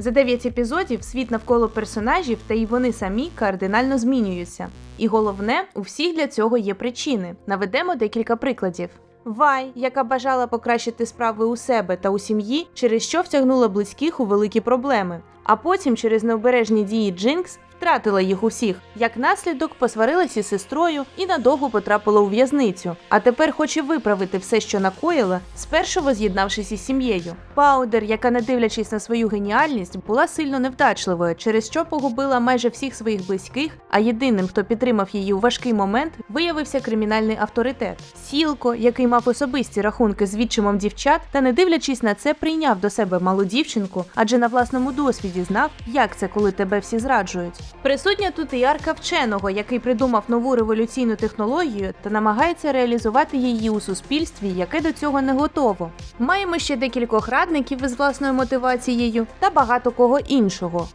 За 9 епізодів світ навколо персонажів та й вони самі кардинально змінюються. І головне, у всіх для цього є причини. Наведемо декілька прикладів. Вай, яка бажала покращити справи у себе та у сім'ї, через що втягнула близьких у великі проблеми. А потім, через необережні дії Джинкс, втратила їх усіх. Як наслідок, посварилася із сестрою і надовго потрапила у в'язницю. А тепер хоче виправити все, що накоїла, спершу воз'єднавшись із сім'єю. Паудер, яка, не дивлячись на свою геніальність, була сильно невдачливою, через що погубила майже всіх своїх близьких. А єдиним, хто підтримав її у важкий момент, виявився кримінальний авторитет. Сілко, який мав особисті рахунки з відчимом дівчат, та не дивлячись на це, прийняв до себе малу дівчинку, адже на власному досвіді знав, як це, коли тебе всі зраджують. Присутня тут і ярка вченого, який придумав нову революційну технологію та намагається реалізувати її у суспільстві, яке до цього не готово. Маємо ще декількох радників із власною мотивацією та багато кого іншого.